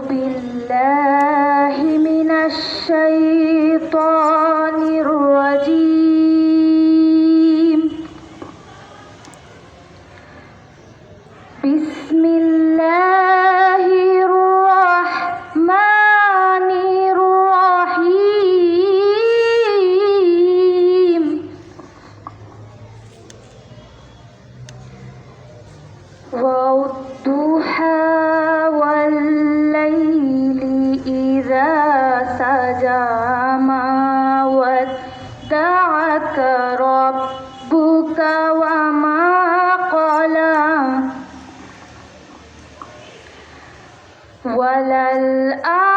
بالله من الشيطان وللآخرة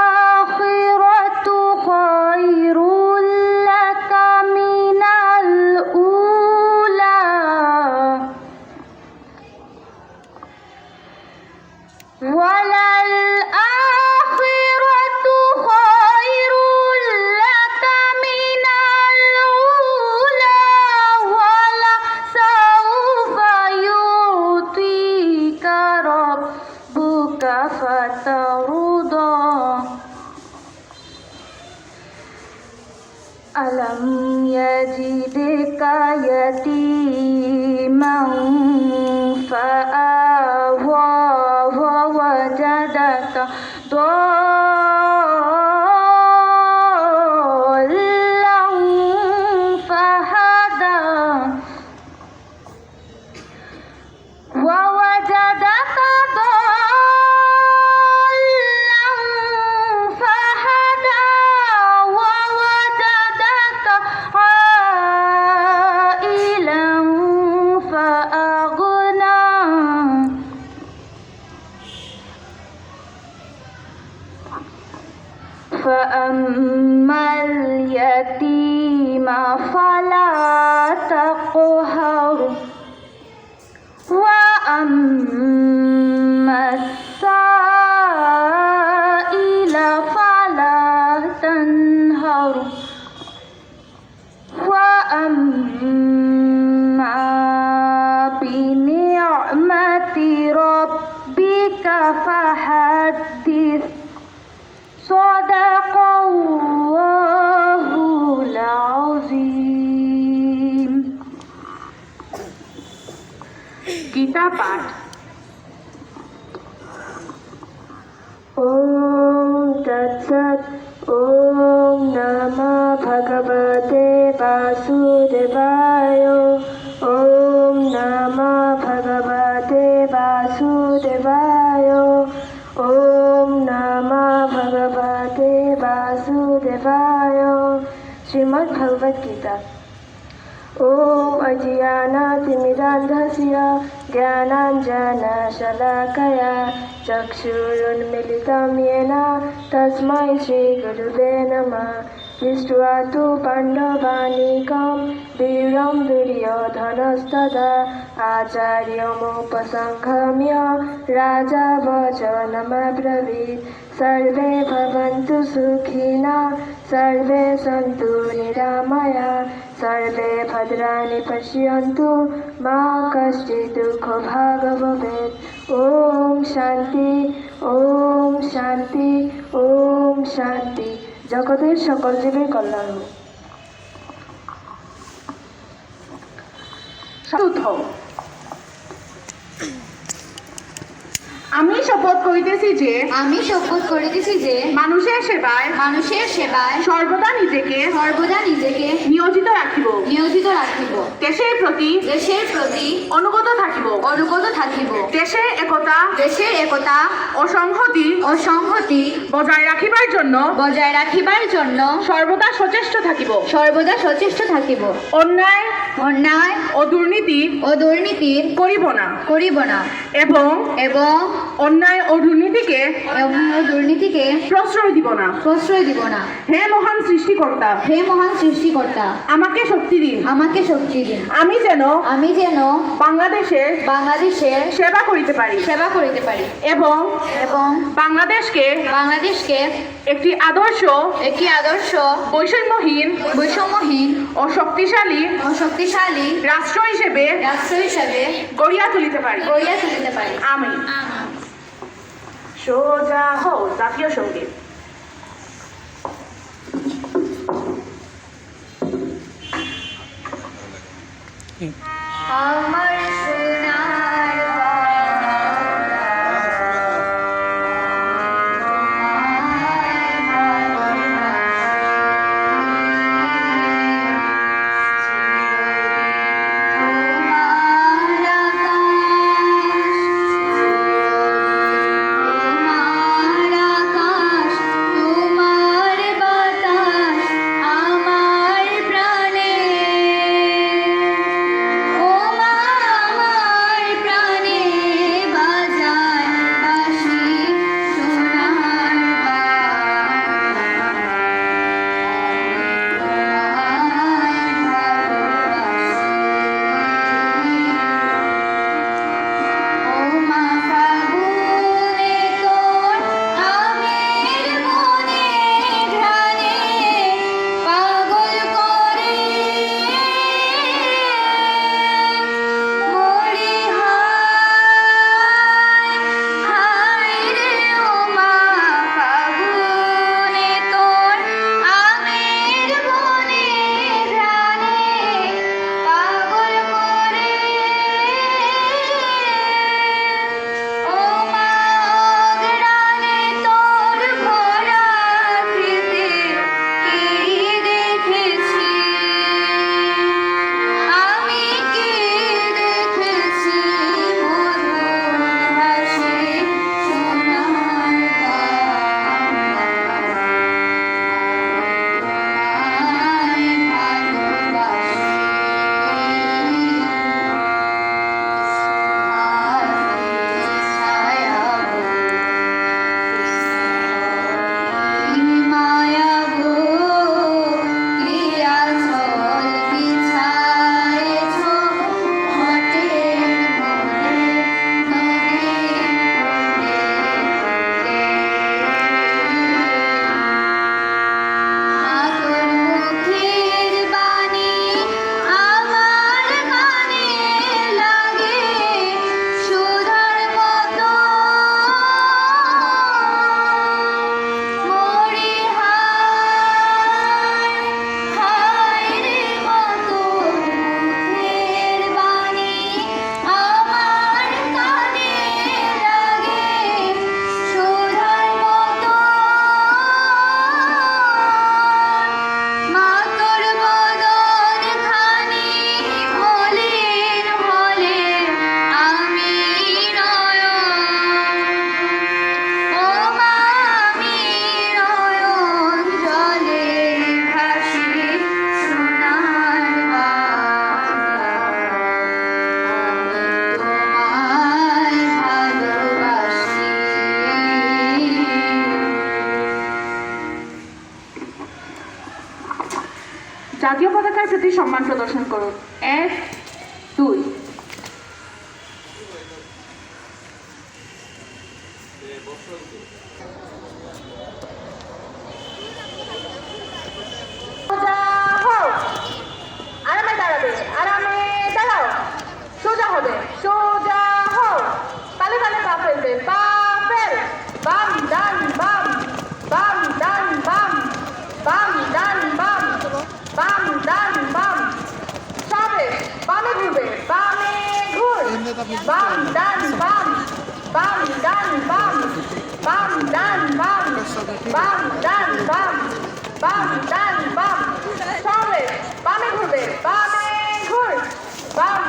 فأما اليتيم فلا تقهر وأما السائل فلا تنهر وأما পাঠ। ওম তৎসৎ, ওম নম ভগবতে বাসুদেবায়। ওম নম ভগবতে বাসুদেবায়। ওম নম ভগবতে বাসুদেবায়। শ্রীমদ্ ভগবদ্গীতা। ॐ अज्ञानातिमिरान्धस्य ज्ञानाञ्जनशलाकया चक्षुरुन्मिलितं येन तस्मै श्रीगुरुवे नमः। दृष्ट्वा तु पाण्डवानीकं वीरं दुर्योधनस्तदा आचार्यमुपसङ्गम्य राजा वचनमब्रवीत्। सर्वे भवन्तु सुखिनः सर्वे सन्तु निरामया सर्वे भद्राणि पश्यन्तु मा कश्चित् दुःखभाग भवेत् ॐ শান্তি ওম শান্তি ওম শান্তি জগতের সকল জীবের কল্যাণ হোক। চতুর্থ আমি শপথ করিতেছি যে আমি শপথ করিতেছি যে মানুষের সেবায় মানুষের সেবায় সর্বদা নিজেকে সর্বদা নিজেকে নিয়োজিত রাখিব। নিয়োজিত রাখিব। দেশের প্রতি দেশের প্রতি অনুগত থাকিব। অনুগত থাকিব। দেশের একতা দেশের একতা অসংহতি অসংহতি বজায় রাখিবার জন্য বজায় রাখিবার জন্য সর্বদা সচেষ্ট থাকিব। সর্বদা সচেষ্ট থাকিব। অন্যায় অন্যায় ও দুর্নীতি ও দুর্নীতির করিব না। করিব না। এবং এবং অন্যায় ও দুর্নীতিকে দুর্নীতিকে প্রশ্রয় দিব না। প্রশ্রয় দিব না। হে মহান সৃষ্টিকর্তা হে মহান সৃষ্টিকর্তা আমাকে শক্তি দিন। আমাকে শক্তি দিন। আমি যেন আমি যেন বাংলাদেশে বাংলাদেশে সেবা করিতে পারি। সেবা করিতে পারি। এবং এবং বাংলাদেশকে বাংলাদেশকে একটি আদর্শ একটি আদর্শ বৈষম্যহীন বৈষম্যহীন ও শক্তিশালী ও শক্তিশালী রাষ্ট্র হিসেবে রাষ্ট্র হিসাবে গড়িয়া তুলিতে পারি। গড়িয়া তুলিতে পারি। আমি 学家伙，咱别兄弟。好嘞。সাথে সম্মান প্রদর্শন করুন। এক Bam, dan, bam. Bam, dan, bam. Bam, dan, bam. Bam, dan, bam. Bam, dan, bam. Solid. Bame ঘুরবে। বামে ঘুর। বাম,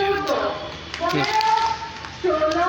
চোদ্দ পনেরো ষোলো